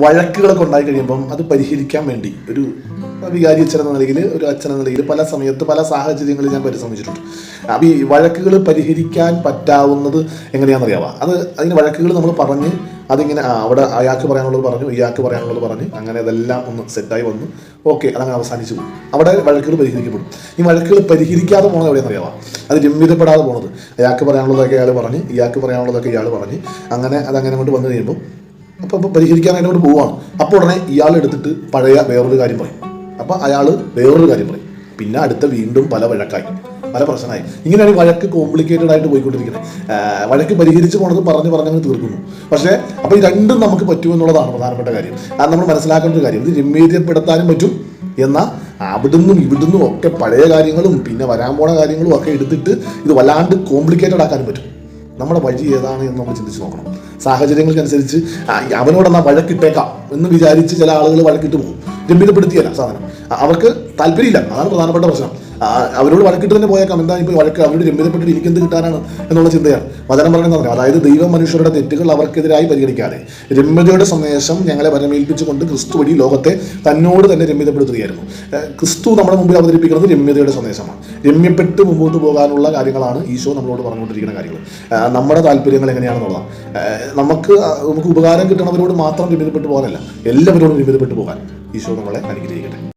വഴക്കുകളൊക്കെ ഉണ്ടായി കഴിയുമ്പം അത് പരിഹരിക്കാൻ വേണ്ടി ഒരു വികാരി അച്ഛൻ എന്ന നിലയിൽ ഒരു അച്ഛൻ എന്ന നിലയിൽ പല സമയത്ത് പല സാഹചര്യങ്ങളിൽ ഞാൻ പരിശ്രമിച്ചിട്ടുണ്ട്. അപ്പോൾ ഈ വഴക്കുകൾ പരിഹരിക്കാൻ പറ്റാവുന്നത് എങ്ങനെയാണെന്നറിയാവാ? അത് അതിന് വഴക്കുകൾ നമ്മൾ പറഞ്ഞ് അതിങ്ങനെ ആ, അവിടെ അയാൾക്ക് പറയാനുള്ളത് പറഞ്ഞു ഇയാൾക്ക് പറയാനുള്ളത് പറഞ്ഞു അങ്ങനെ അതെല്ലാം ഒന്ന് സെറ്റായി വന്നു. ഓക്കെ അതങ്ങനെ അവസാനിച്ചു പോകും അവിടെ വഴക്കുകൾ പരിഹരിക്കപ്പെടും. ഈ വഴക്കുകൾ പരിഹരിക്കാതെ പോകുന്നത് എവിടെയെന്നറിയാവാ അത് രമ്യതപ്പെടാതെ പോണത്. അയാൾക്ക് പറയാനുള്ളതൊക്കെ അയാൾ പറഞ്ഞ് ഇയാൾക്ക് പറയാനുള്ളതൊക്കെ ഇയാൾ പറഞ്ഞ്. അങ്ങനെ അതങ്ങനെ കൊണ്ട് വന്നു കഴിയുമ്പോൾ അപ്പോൾ പരിഹരിക്കാൻ അതിനോട് പോവാണ്. അപ്പോൾ ഉടനെ ഇയാൾ എടുത്തിട്ട് പഴയ വേറൊരു കാര്യം പറയും. അപ്പോൾ അയാൾ വേറൊരു കാര്യം പറയും. പിന്നെ അടുത്ത വീണ്ടും പല വഴക്കായി. പല പ്രശ്നമായി. ഇങ്ങനെയാണ് വഴക്ക് കോംപ്ലിക്കേറ്റഡ് ആയിട്ട് പോയിക്കൊണ്ടിരിക്കുന്നത്. വഴക്ക് പരിഹരിച്ച് പോണത് പറഞ്ഞ് പറഞ്ഞങ്ങ് തീർക്കുന്നു. പക്ഷേ അപ്പോൾ ഈ രണ്ടും നമുക്ക് പറ്റുമെന്നുള്ളതാണ് പ്രധാനപ്പെട്ട കാര്യം. അത് നമ്മൾ മനസ്സിലാക്കേണ്ട ഒരു കാര്യം. ഇത് രമ്യതപ്പെടുത്താനും പറ്റും. എന്നാൽ അവിടുന്നും ഇവിടുന്നും ഒക്കെ പഴയ കാര്യങ്ങളും പിന്നെ വരാൻ പോണ കാര്യങ്ങളും ഒക്കെ എടുത്തിട്ട് ഇത് വല്ലാണ്ട് കോംപ്ലിക്കേറ്റഡ് ആക്കാനും പറ്റും. നമ്മുടെ വഴി ഏതാണ് എന്ന് നമ്മൾ ചിന്തിച്ച് നോക്കണം. സാഹചര്യങ്ങൾക്കനുസരിച്ച് അവനോടെന്നാ വഴക്കിട്ടേക്കാം എന്ന് വിചാരിച്ച് ചില ആളുകൾ വഴക്കിട്ട് പോകും. ഗംഭീരപ്പെടുത്തിയല്ല സാധനം. അവർക്ക് താല്പര്യമില്ല. അതാണ് പ്രധാനപ്പെട്ട പ്രശ്നം. അവരോട് വഴക്കിട്ട് തന്നെ പോയേക്കാം. എന്താ ഇപ്പോൾ വഴക്ക്? അവരോട് രമ്യതപ്പെട്ടിട്ട് എനിക്കെന്ത് കിട്ടാനാണ് എന്നുള്ള ചിന്തയാണ്. വചനം പറയുന്നത് അതായത് ദൈവം മനുഷ്യരുടെ തെറ്റുകൾ അവർക്കെതിരായി പരിഗണിക്കാതെ. രമ്യതയുടെ സന്ദേശം ഞങ്ങളെ വരമേൽപ്പിച്ചുകൊണ്ട് ക്രിസ്തു വഴി ലോകത്തെ തന്നോട് തന്നെ രമ്യതപ്പെടുത്തുകയായിരുന്നു. ക്രിസ്തു നമ്മുടെ മുമ്പിൽ അവതരിപ്പിക്കുന്നത് രമ്യതയുടെ സന്ദേശമാണ്. രമ്യപ്പെട്ട് മുമ്പോട്ട് പോകാനുള്ള കാര്യങ്ങളാണ് ഈശോ നമ്മളോട് പറഞ്ഞുകൊണ്ടിരിക്കുന്ന കാര്യങ്ങൾ. നമ്മുടെ താല്പര്യങ്ങൾ എങ്ങനെയാണെന്നുള്ളതാണ്. നമുക്ക് നമുക്ക് ഉപകാരം കിട്ടണവരോട് മാത്രം രമ്യതപ്പെട്ട് പോകാനല്ല. എല്ലാവരോടും രമ്യതപ്പെട്ട് പോകാൻ ഈശോ നമ്മളെ അനുഗ്രഹിക്കട്ടെ.